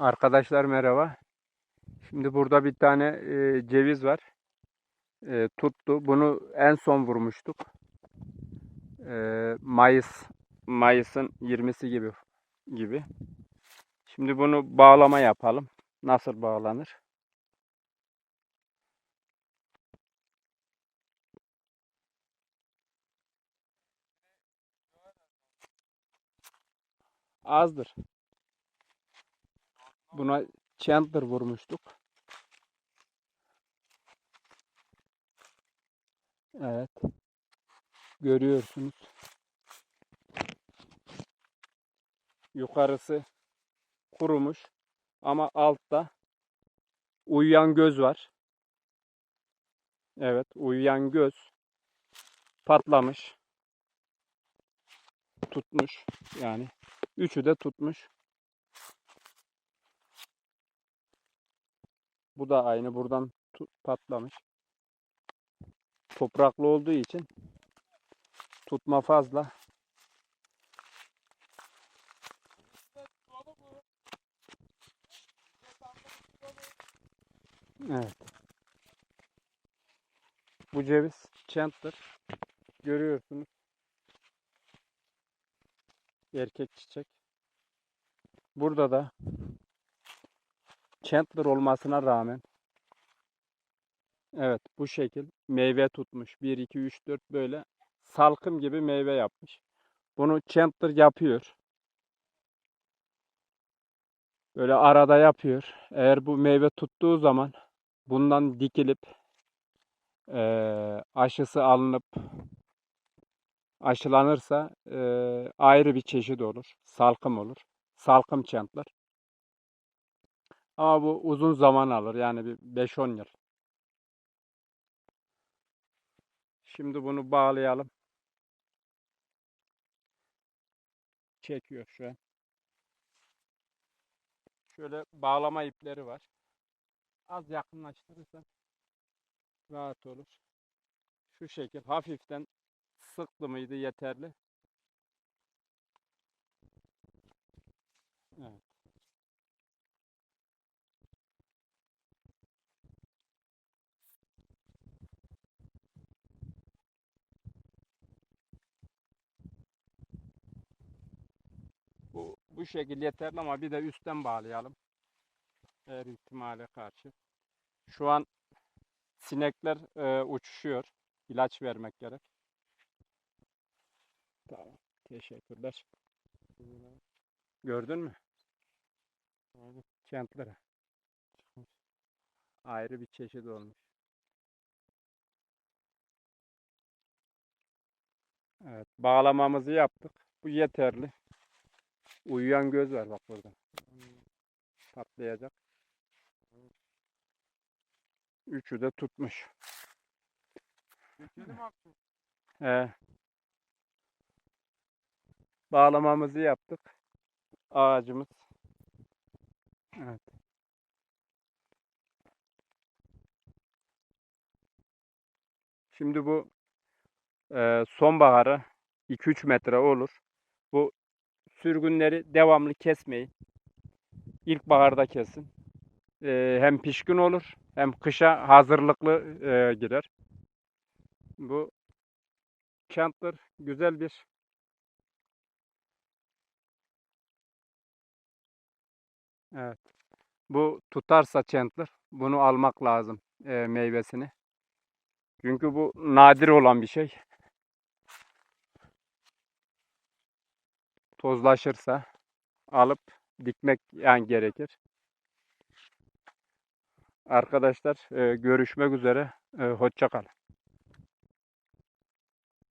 Arkadaşlar merhaba. Şimdi burada bir tane e, ceviz var. E, tuttu. Bunu en son vurmuştuk. E, Mayıs Mayıs'ın 20'si gibi gibi. Şimdi bunu bağlama yapalım. Nasıl bağlanır? Azdır. Buna Chandler vurmuştuk. Evet. Görüyorsunuz. Yukarısı kurumuş ama altta uyuyan göz var. Evet, uyuyan göz patlamış. Tutmuş yani. Üçü de tutmuş. Bu da aynı buradan patlamış. Topraklı olduğu için tutma fazla. Evet. Bu ceviz Chandler. Görüyorsunuz. Erkek çiçek. Burada da Chandler olmasına rağmen evet bu şekil meyve tutmuş. 1 2 3 4 böyle salkım gibi meyve yapmış. Bunu Chandler yapıyor. Böyle arada yapıyor. Eğer bu meyve tuttuğu zaman bundan dikilip eee, aşısı alınıp aşılanırsa eee, ayrı bir çeşit olur. Salkım olur. Salkım Chandler. Ama bu uzun zaman alır. Yani bir 5-10 yıl. Şimdi bunu bağlayalım. Çekiyor şu an. Şöyle bağlama ipleri var. Az yakınlaştırırsan rahat olur. Şu şekil hafiften sıktı mıydı yeterli. Evet. Bu, şekil yeterli ama bir de üstten bağlayalım. Her ihtimale karşı. Şu an sinekler e, uçuşuyor. İlaç vermek gerek. Tamam. Teşekkürler. Gördün mü? Kentlere. Ayrı bir çeşit olmuş. Evet, bağlamamızı yaptık. Bu yeterli. Uyuyan göz var bak burada. Patlayacak. Üçü de tutmuş. He. Bağlamamızı yaptık. Ağacımız. Evet. Şimdi bu e, sonbaharı 2-3 metre olur. Bu sürgünleri devamlı kesmeyin. İlkbaharda kesin. E, hem pişkin olur hem kışa hazırlıklı e, girer. Bu Chandler güzel bir Evet. Bu tutarsa Chandler bunu almak lazım e, meyvesini. Çünkü bu nadir olan bir şey. Tozlaşırsa alıp dikmek yani gerekir. Arkadaşlar görüşmek üzere. E, hoşça kalın.